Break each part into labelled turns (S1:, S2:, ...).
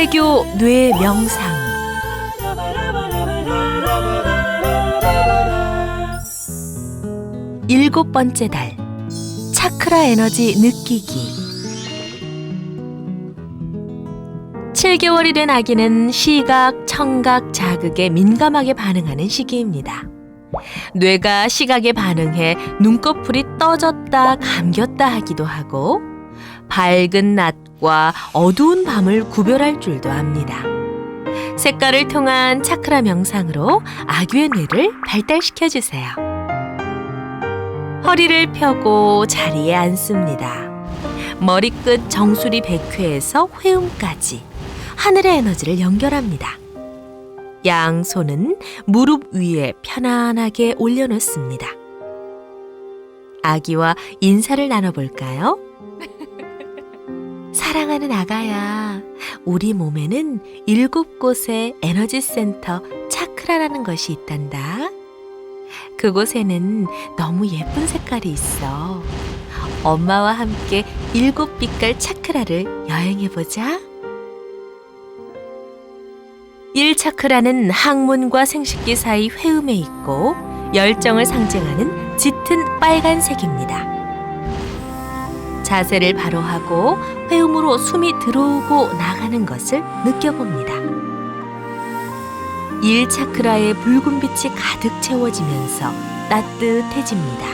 S1: 태교 뇌 명상 일곱 번째 달 차크라 에너지 느끼기 7개월이 된 아기는 시각, 청각, 자극에 민감하게 반응하는 시기입니다. 뇌가 시각에 반응해 눈꺼풀이 떠졌다, 감겼다 하기도 하고 밝은 낮 과 어두운 밤을 구별할 줄도 압니다. 색깔을 통한 차크라 명상으로 아기의 뇌를 발달시켜 주세요. 허리를 펴고 자리에 앉습니다. 머리끝 정수리 백회에서 회음까지 하늘의 에너지를 연결합니다. 양손은 무릎 위에 편안하게 올려놓습니다. 아기와 인사를 나눠볼까요? 사랑하는 아가야, 우리 몸에는 일곱 곳의 에너지 센터 차크라라는 것이 있단다. 그곳에는 너무 예쁜 색깔이 있어. 엄마와 함께 일곱 빛깔 차크라를 여행해보자. 1차크라는 항문과 생식기 사이 회음에 있고 열정을 상징하는 짙은 빨간색입니다. 자세를 바로 하고 회음으로 숨이 들어오고 나가는 것을 느껴봅니다. 1차크라의 붉은 빛이 가득 채워지면서 따뜻해집니다.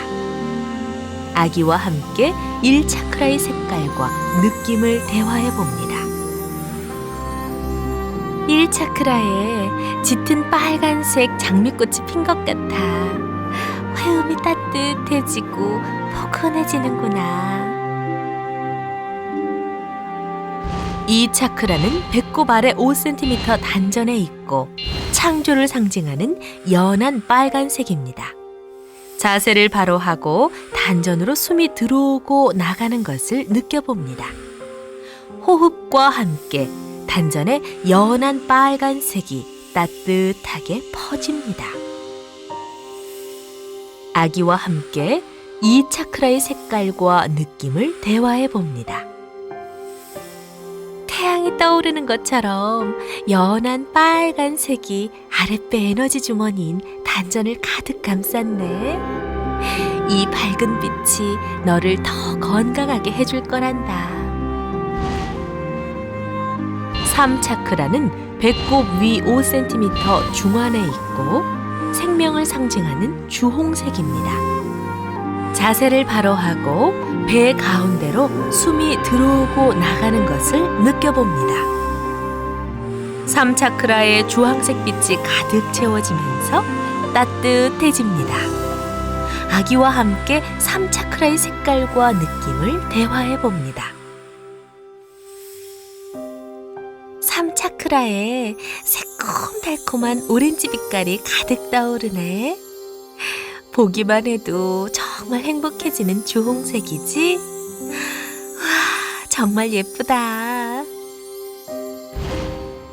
S1: 아기와 함께 1차크라의 색깔과 느낌을 대화해 봅니다. 1차크라에 짙은 빨간색 장미꽃이 핀 것 같아. 회음이 따뜻해지고 포근해지는구나. 이 차크라는 배꼽 아래 5cm 단전에 있고 창조를 상징하는 연한 빨간색입니다. 자세를 바로 하고 단전으로 숨이 들어오고 나가는 것을 느껴봅니다. 호흡과 함께 단전에 연한 빨간색이 따뜻하게 퍼집니다. 아기와 함께 이 차크라의 색깔과 느낌을 대화해 봅니다. 태양이 떠오르는 것처럼 연한 빨간색이 아랫배 에너지 주머니인 단전을 가득 감쌌네. 이 밝은 빛이 너를 더 건강하게 해줄 거란다. 3차크라는 배꼽 위 5cm 중안에 있고 생명을 상징하는 주홍색입니다. 자세를 바로 하고 배 가운데로 숨이 들어오고 나가는 것을 느껴봅니다. 3차크라의 주황색 빛이 가득 채워지면서 따뜻해집니다. 아기와 함께 3차크라의 색깔과 느낌을 대화해 봅니다. 3차크라에 새콤달콤한 오렌지 빛깔이 가득 떠오르네. 보기만 해도 정말 행복해지는 주홍색이지? 와, 정말 예쁘다.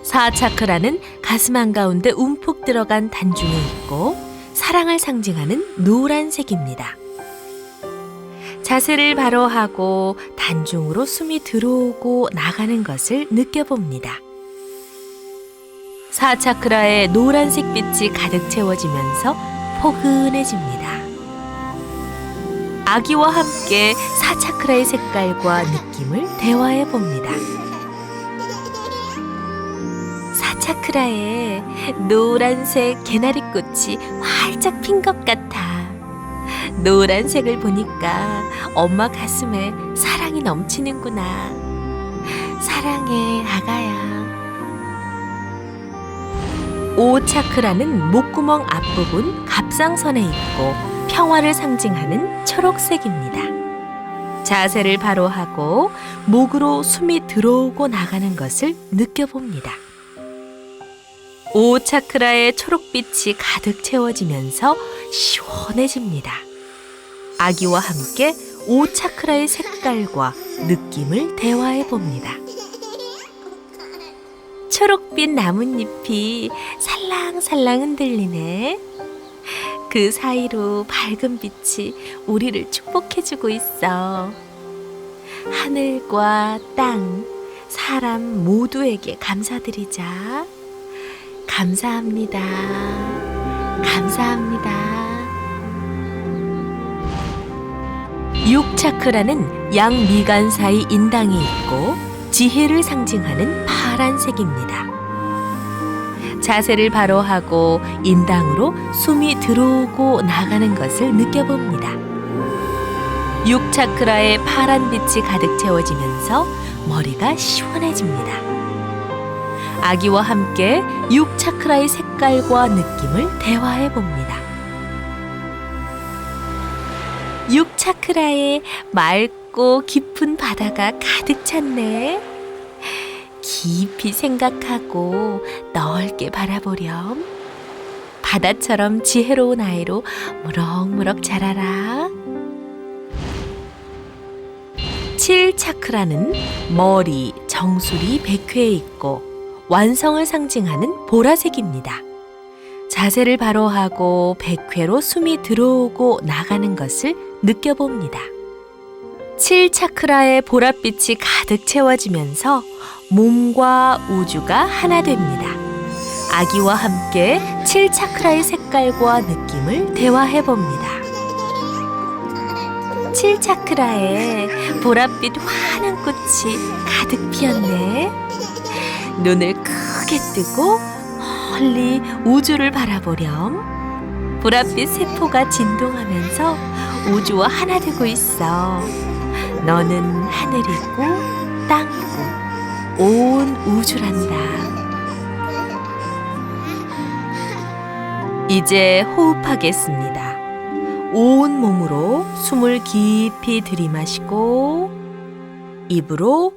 S1: 4차크라는 가슴 한가운데 움푹 들어간 단중에 있고 사랑을 상징하는 노란색입니다. 자세를 바로 하고 단중으로 숨이 들어오고 나가는 것을 느껴봅니다. 4차크라의 노란색 빛이 가득 채워지면서 포근해집니다. 아기와 함께 4차크라의 색깔과 느낌을 대화해 봅니다. 4차크라에 노란색 개나리꽃이 활짝 핀 것 같아. 노란색을 보니까 엄마 가슴에 사랑이 넘치는구나. 사랑해, 아가야. 오차크라는 목구멍 앞부분 갑상선에 있고 평화를 상징하는 초록색입니다. 자세를 바로 하고 목으로 숨이 들어오고 나가는 것을 느껴봅니다. 오차크라의 초록빛이 가득 채워지면서 시원해집니다. 아기와 함께 오차크라의 색깔과 느낌을 대화해 봅니다. 초록빛 나뭇잎이 살랑살랑 흔들리네. 그 사이로 밝은 빛이 우리를 축복해주고 있어. 하늘과 땅, 사람 모두에게 감사드리자. 감사합니다. 감사합니다. 육차크라는 양미간 사이 인당이 있고 지혜를 상징하는 파란색입니다. 자세를 바로 하고 인당으로 숨이 들어오고 나가는 것을 느껴봅니다. 육차크라의 파란 빛이 가득 채워지면서 머리가 시원해집니다. 아기와 함께 육차크라의 색깔과 느낌을 대화해 봅니다. 육차크라에 맑고 깊은 바다가 가득 찼네. 깊이 생각하고 넓게 바라보렴. 바다처럼 지혜로운 아이로 무럭무럭 자라라. 칠 차크라는 머리, 정수리, 백회에 있고 완성을 상징하는 보라색입니다. 자세를 바로 하고 백회로 숨이 들어오고 나가는 것을 느껴봅니다. 칠 차크라의 보랏빛이 가득 채워지면서 몸과 우주가 하나 됩니다. 아기와 함께 칠 차크라의 색깔과 느낌을 대화해 봅니다. 칠 차크라에 보랏빛 환한 꽃이 가득 피었네. 눈을 크게 뜨고 멀리 우주를 바라보렴. 보랏빛 세포가 진동하면서 우주와 하나 되고 있어. 너는 하늘이고 땅이고 온 우주란다. 이제 호흡하겠습니다. 온 몸으로 숨을 깊이 들이마시고 입으로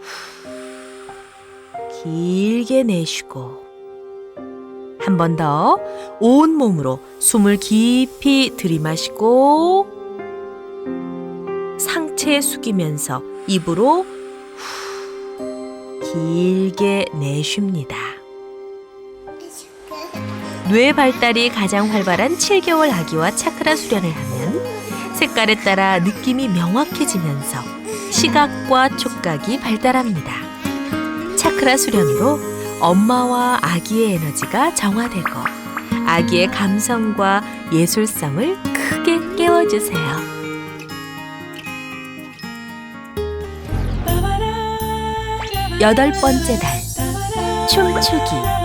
S1: 후, 길게 내쉬고 한 번 더 온 몸으로 숨을 깊이 들이마시고 상체 숙이면서 입으로 후, 길게 내쉽니다. 뇌 발달이 가장 활발한 7개월 아기와 차크라 수련을 하면 색깔에 따라 느낌이 명확해지면서 시각과 촉각이 발달합니다. 차크라 수련으로 엄마와 아기의 에너지가 정화되고 아기의 감성과 예술성을 크게 깨워주세요. 여덟 번째 달 춤추기